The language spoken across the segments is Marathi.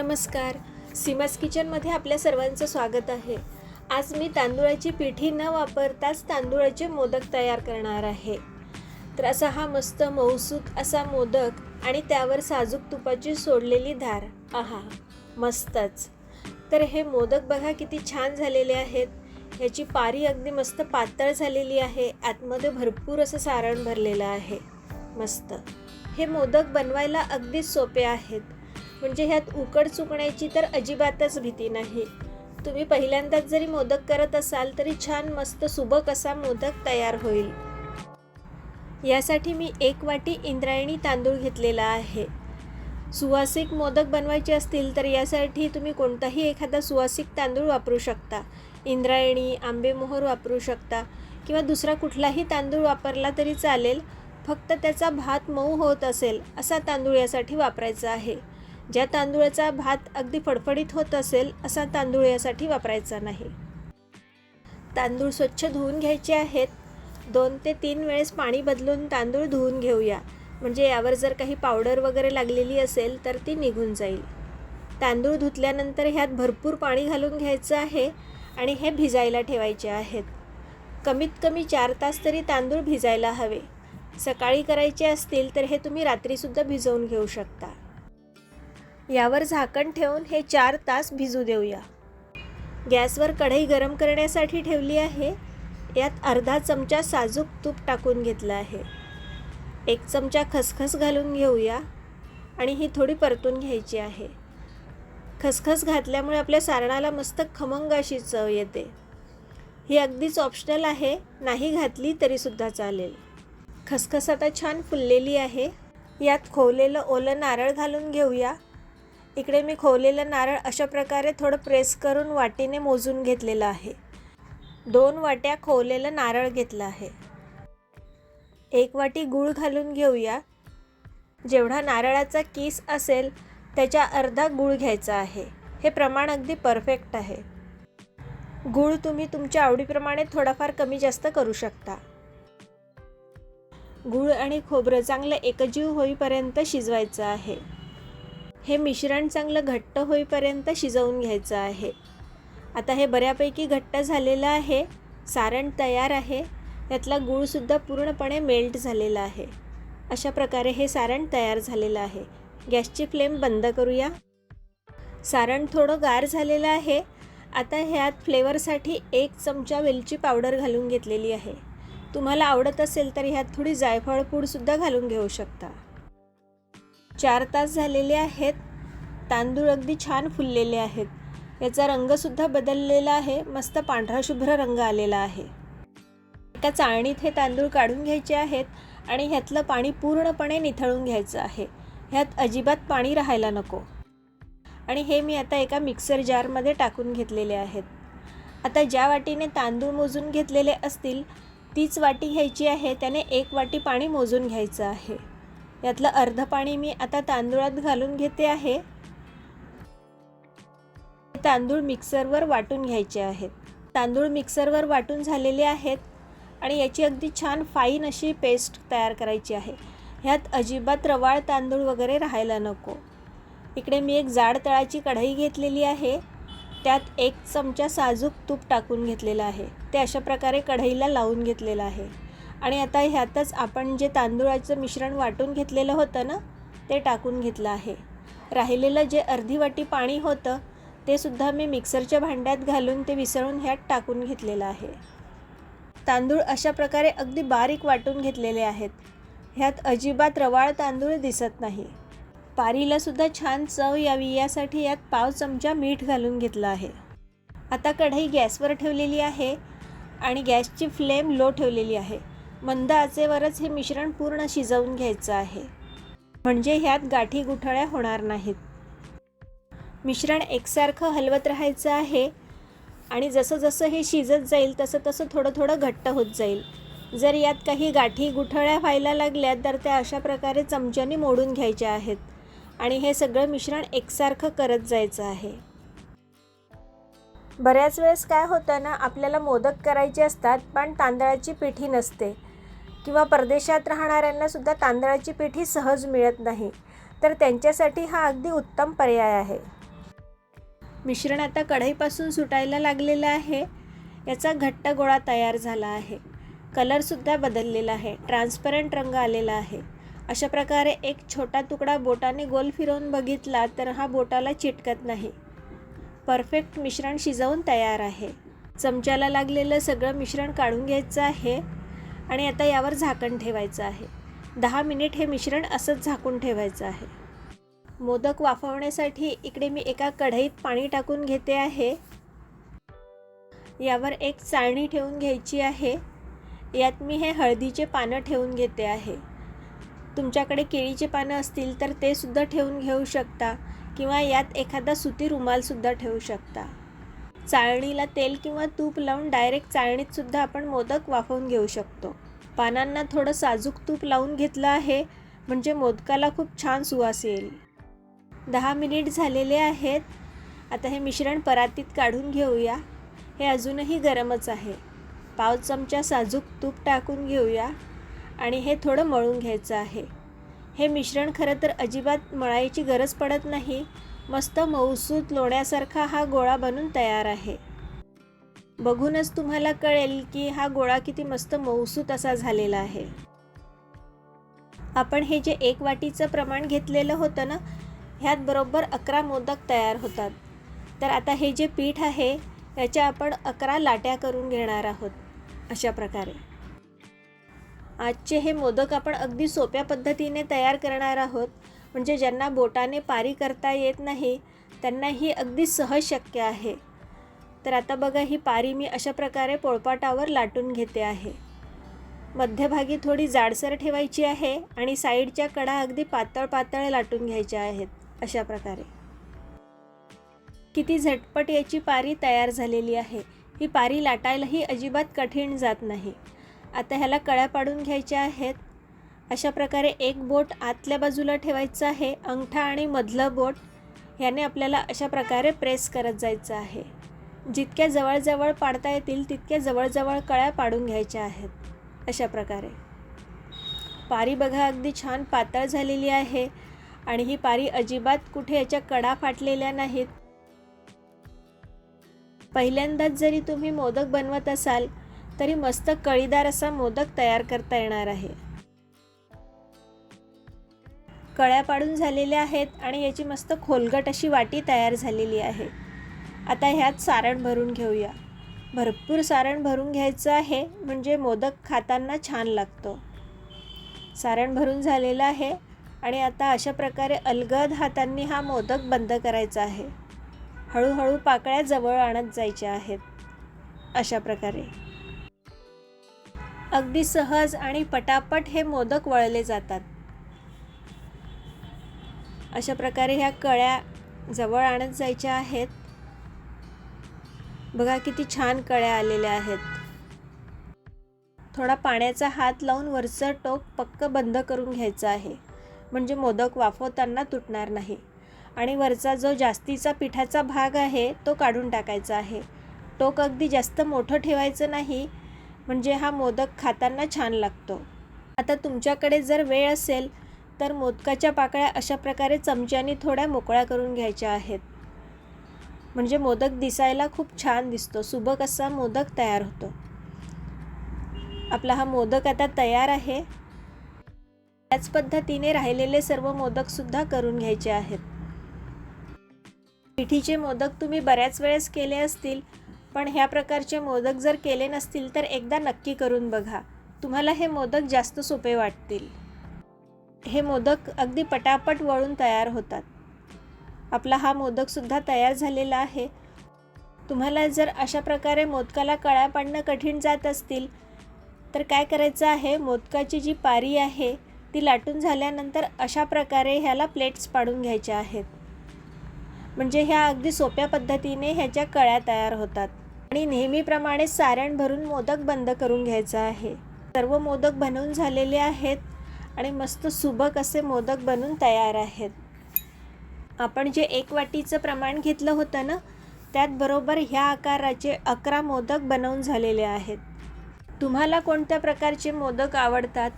नमस्कार. सीमास किचनमध्ये आपल्या सर्वांचं स्वागत आहे. आज मी तांदूळाची पिठी न वापरताच तांदूळाचे मोदक तयार करणार आहे. तर असा हा मस्त मऊसूत असा मोदक आणि त्यावर साजूक तुपाची सोडलेली धार. आहा मस्तच. तर हे मोदक बघा किती छान झालेले आहेत. ह्याची पारी अगदी मस्त पातळ झालेली आहे. आतमध्ये भरपूर असं सारण भरलेलं आहे. मस्त. हे मोदक बनवायला अगदीच सोपे आहेत. म्हणजे ह्यात उकड चुकण्याची तर अजिबातच भीती नाही. तुम्ही पहिल्यांदाच जरी मोदक करत असाल तरी छान मस्त सुबक असा मोदक तयार होईल. यासाठी मी एक वाटी इंद्रायणी तांदूळ घेतलेला आहे. सुवासिक मोदक बनवायचे असतील तर यासाठी तुम्ही कोणताही एखादा सुवासिक तांदूळ वापरू शकता. इंद्रायणी आंबेमोहर वापरू शकता किंवा दुसरा कुठलाही तांदूळ वापरला तरी चालेल फक्त त्याचा भात मऊ होत असेल असा तांदूळ यासाठी वापरायचा आहे. ज्या तांदूळाचा भात अगदी फडफडीत होत असेल असा तांदूळ यासाठी वापरायचा नाही. तांदूळ स्वच्छ धुवून घ्यायचे आहेत. दोन ते तीन वेळेस पाणी बदलून तांदूळ धुवून घेऊया. म्हणजे यावर जर काही पावडर वगैरे लागलेली असेल तर ती निघून जाईल. तांदूळ धुतल्यानंतर ह्यात भरपूर पाणी घालून घ्यायचं आहे आणि हे भिजायला ठेवायचे आहेत. कमीत कमी चार तास तरी तांदूळ भिजायला हवे. सकाळी करायचे असतील तर हे तुम्ही रात्रीसुद्धा भिजवून घेऊ शकता. यावर झाकण ठेवून हे चार तास भिजू देऊया. गॅसवर कढई गरम करण्यासाठी ठेवली आहे. यात अर्धा चमचा साजूक तूप टाकून घेतलं आहे. एक चमचा खसखस घालून घेऊया आणि ही थोडी परतून घ्यायची आहे. खसखस घातल्यामुळे आपल्या सारणाला मस्त खमंग अशी चव येते. ही अगदीच ऑप्शनल आहे. नाही घातली तरीसुद्धा चालेल. खसखस आता छान फुललेली आहे. यात खोवलेलं ओलं नारळ घालून घेऊया. इकडे मी खोवलेलं नारळ अशा प्रकारे थोडं प्रेस करून वाटीने मोजून घेतलेलं आहे. दोन वाट्या खोवलेलं नारळ घेतलं आहे. एक वाटी गूळ घालून घेऊया. जेवढा नारळाचा किस असेल त्याच्या अर्धा गूळ घ्यायचा आहे. हे प्रमाण अगदी परफेक्ट आहे. गूळ तुम्ही तुमच्या आवडीप्रमाणे थोडाफार कमी जास्त करू शकता. गूळ आणि खोबरं चांगलं एकजीव होईपर्यंत शिजवायचं आहे. हे मिश्रण चांगलं घट्ट होईपर्यंत शिजवून घ्यायचं आहे. आता हे बऱ्यापैकी घट्ट झालेलं आहे सारण तयार आहे यातला गूळसुद्धा पूर्णपणे मेल्ट झालेला आहे. अशा प्रकारे हे सारण तयार झालेलं आहे. गॅसची फ्लेम बंद करूया. सारण थोडं गार झालेलं आहे. आता ह्यात फ्लेवरसाठी एक चमचा वेलची पावडर घालून घेतलेली आहे. तुम्हाला आवडत असेल तर ह्यात थोडी जायफळ पूडसुद्धा घालून घेऊ शकता. चार तास झालेले आहेत. तांदूळ अगदी छान फुललेले आहेत. याचा रंगसुद्धा बदललेला आहे. मस्त पांढरा शुभ्र रंग आलेला आहे. एका चाळणीत हे तांदूळ काढून घ्यायचे आहेत आणि ह्यातलं पाणी पूर्णपणे निथळून घ्यायचं आहे. ह्यात अजिबात पाणी राहायला नको. आणि हे मी आता एका मिक्सर जारमध्ये टाकून घेतलेले आहेत. आता ज्या वाटीने तांदूळ मोजून घेतलेले असतील तीच वाटी घ्यायची आहे. त्याने एक वाटी पाणी मोजून घ्यायचं आहे. यातलं अर्ध पाणी मी आता तांदूळात घालून घेते आहे. तांदूळ मिक्सरवर वाटून घ्यायचे आहेत. तांदूळ मिक्सरवर वाटून झालेले आहेत आणि याची अगदी छान फाईन अशी पेस्ट तयार करायची आहे. ह्यात अजिबात रवाळ तांदूळ वगैरे राहायला नको. इकडे मी एक जाड तळाची कढई घेतलेली आहे. त्यात एक चमचा साजूक तूप टाकून घेतलेलं आहे. ते अशा प्रकारे कढईला लावून घेतलेलं आहे. आणि आता ह्यातच आपण जे तांदूळाचं मिश्रण वाटून घेतलेलं होतं ना ते टाकून घेतलं आहे. राहिलेलं जे अर्धी वाटी पाणी होतं ते सुद्धा मी मिक्सरच्या भांड्यात घालून ते विसळून ह्यात टाकून घेतलेलं आहे. तांदूळ अशा प्रकारे अगदी बारीक वाटून घेतलेले आहेत. ह्यात अजिबात रवाळ तांदूळ दिसत नाही. पारीलासुद्धा छान चव यावी यासाठी यात पाव चमचा मीठ घालून घेतलं आहे. आता कढई गॅसवर ठेवलेली आहे आणि गॅसची फ्लेम लो ठेवलेली आहे. मंद आचेवरच हे मिश्रण पूर्ण शिजवून घ्यायचं आहे. म्हणजे ह्यात गाठी गुठळ्या होणार नाहीत. मिश्रण एकसारखं हलवत राहायचं आहे आणि जसं जसं हे शिजत जाईल तसं तसं थोडं थोडं घट्ट होत जाईल. जर यात काही गाठी गुठळ्या व्हायला लागल्या तर त्या अशा प्रकारे चमच्याने मोडून घ्यायच्या आहेत आणि हे सगळं मिश्रण एकसारखं करत जायचं आहे. बऱ्याच वेळेस काय होतं ना आपल्याला मोदक करायचे असतात पण तांदळाची पिठी नसते. किंवा परदेशात राहणाऱ्यांनासुद्धा तांदळाची पिठी सहज मिळत नाही. तर त्यांच्यासाठी हा अगदी उत्तम पर्याय आहे. मिश्रण आता कढईपासून सुटायला लागलेलं आहे. याचा घट्ट गोळा तयार झाला आहे. कलरसुद्धा बदललेला आहे. ट्रान्सपरंट रंग आलेला आहे. अशा प्रकारे एक छोटा तुकडा बोटाने गोल फिरवून बघितला तर हा बोटाला चिटकत नाही. परफेक्ट मिश्रण शिजवून तयार आहे. चमच्याला लागलेलं सगळं मिश्रण काढून घ्यायचं आहे. आणि आता यावर झाकण ठेवायचं आहे. दहा मिनिट हे मिश्रण असंच झाकून ठेवायचं आहे. मोदक वाफवण्यासाठी इकडे मी एका कढईत पाणी टाकून घेते आहे. यावर एक चाळणी ठेवून घ्यायची आहे. यात मी हे हळदीचे पानं ठेवून घेते आहे. तुमच्याकडे केळीचे पानं असतील तर ते सुद्धा ठेवून घेऊ शकता किंवा यात एखादा सुती रुमालसुद्धा ठेवू शकता. चाळणीला तेल किंवा तूप लावून डायरेक्ट चाळणीतसुद्धा आपण मोदक वाफवून घेऊ शकतो. पानांना थोडं साजूक तूप लावून घेतलं आहे म्हणजे मोदकाला खूप छान सुवास येईल. दहा मिनिट झालेले आहेत. आता हे मिश्रण परातीत काढून घेऊया. हे अजूनही गरमच आहे. पाव चमचा साजूक तूप टाकून घेऊया आणि हे थोडं मळून घ्यायचं आहे. हे मिश्रण खरं तर अजिबात मळायची गरज पडत नाही मस्त मऊसूत लोण्यासारखा हा गोळा बनून तयार आहे. बघूनच तुम्हाला कळेल की हा गोळा किती मस्त मऊसूत असा झालेला आहे. आपण हे जे एक वाटीचं प्रमाण घेतलेलं होतं ना ह्यात बरोबर अकरा मोदक तयार होतात. तर आता हे जे पीठ आहे याच्या आपण अकरा लाट्या करून घेणार आहोत अशा प्रकारे. आजचे हे मोदक आपण अगदी सोप्या पद्धतीने तयार करणार आहोत. म्हणजे ज्यांना बोटाने पारी करता येत नाही त्यांना ही अगदी सहज शक्य आहे. तर आता बघा ही पारी मी अशा प्रकारे पोळपाटावर लाटून घेते आहे. मध्यभागी थोडी जाडसर ठेवायची आहे आणि साईडच्या कडा अगदी पातळ पातळ लाटून घ्यायच्या आहेत अशा प्रकारे. किती झटपट याची पारी तयार झालेली आहे. ही पारी लाटायलाही अजिबात कठीण जात नाही. आता ह्याला कळ्या पाडून घ्यायच्या आहेत. अशा प्रकारे एक बोट आतल्या बाजूला ठेवायचं आहे. अंगठा आणि मधलं बोट ह्याने आपल्याला अशा प्रकारे प्रेस करत जायचं आहे. जितक्या जवळजवळ पाडता येतील तितक्या जवळजवळ कळ्या पाडून घ्यायच्या आहेत. अशा प्रकारे. पारी बघा अगदी छान पातळ झालेली आहे आणि ही पारी अजिबात कुठे याच्या कडा फाटलेल्या नाहीत. पहिल्यांदाच जरी तुम्ही मोदक बनवत असाल तरी मस्त कळीदार असा मोदक तयार करता येणार आहे. कळ्या पाडून झालेल्या आहेत आणि याची मस्त खोलगट अशी वाटी तयार झालेली आहे. आता ह्यात सारण भरून घेऊया. भरपूर सारण भरून घ्यायचं आहे म्हणजे मोदक खाताना छान लागतो. सारण भरून झालेलं आहे आणि आता अशा प्रकारे अलगद हातांनी हा मोदक बंद करायचा आहे. हळूहळू पाकळ्या जवळ आणत जायच्या आहेत. अशा प्रकारे. अगदी सहज आणि पटापट हे मोदक वळले जातात. अशा प्रकारे ह्या कळ्या जवळ आणत जायच्या आहेत. बघा किती छान कळ्या आलेल्या आहेत. थोडा पाण्याचा हात लावून वरचं टोक पक्क बंद करून घ्यायचं आहे. म्हणजे मोदक वाफवताना तुटणार नाही. आणि वरचा जो जास्तीचा पिठाचा भाग आहे तो काढून टाकायचा आहे. टोक अगदी जास्त मोठं ठेवायचं नाही. म्हणजे हा मोदक खाताना छान लागतो. आता तुमच्याकडे जर वेळ असेल तर मोदकाच्या पाकळ्या अशा प्रकारे चमच्याने थोड्या मोकळ्या करून घ्यायच्या आहेत. म्हणजे मोदक दिसायला खूप छान दिसतो. सुबक असा मोदक तयार होतो. आपला हा मोदक आता तयार आहे. त्याच पद्धतीने राहिलेले सर्व मोदकसुद्धा करून घ्यायचे आहेत. पिठीचे मोदक तुम्ही बऱ्याच वेळेस केले असतील पण ह्या प्रकारचे मोदक जर केले नसतील तर एकदा नक्की करून बघा. तुम्हाला हे मोदक जास्त सोपे वाटतील. हे मोदक अगदी पटापट वळून तयार होतात. आपला हा मोदकसुद्धा तयार झालेला आहे. तुम्हाला जर अशा प्रकारे मोदकाला कळ्या पाडणं कठीण जात असतील तर काय करायचं आहे? मोदकाची जी पारी आहे ती लाटून झाल्यानंतर अशा प्रकारे ह्याला प्लेट्स पाडून घ्यायच्या आहेत. म्हणजे ह्या अगदी सोप्या पद्धतीने ह्याच्या कळ्या तयार होतात. आणि नेहमीप्रमाणे सारण भरून मोदक बंद करून घ्यायचं आहे. सर्व मोदक बनवून झालेले आहेत आणि मस्त सुबक असे मोदक बनून तयार आहेत. आपण जे एक वाटीचं प्रमाण घेतलं होतं ना त्यात बरोबर ह्या आकाराचे अकरा मोदक बनवून झालेले आहेत. तुम्हाला कोणत्या प्रकारचे मोदक आवडतात?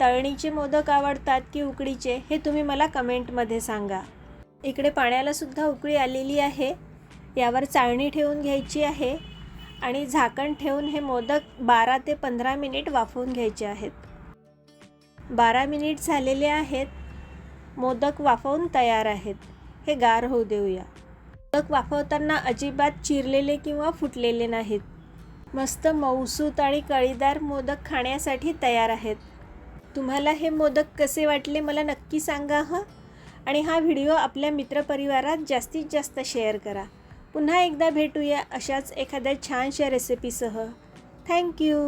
तळणीचे मोदक आवडतात की उकडीचे? हे तुम्ही मला कमेंटमध्ये सांगा. इकडे पाण्यालासुद्धा उकळी आलेली आहे. यावर चाळणी ठेवून घ्यायची आहे आणि झाकण ठेवून हे मोदक बारा ते पंधरा मिनिट वाफवून घ्यायचे आहेत. बारा मिनिट झालेले आहेत. मोदक वाफवून तयार आहेत. हे गार होऊ देऊया. मोदक वाफवताना अजिबात चिरलेले किंवा फुटलेले नाहीत. मस्त मऊसूत आणि कळीदार मोदक खाण्यासाठी तयार आहेत. तुम्हाला हे मोदक कसे वाटले मला नक्की सांगा हं? आणि हा व्हिडिओ आपल्या मित्रपरिवारात जास्तीत जास्त शेअर करा. पुन्हा एकदा भेटूया अशाच एखाद्या छानशा रेसिपीसह थँक्यू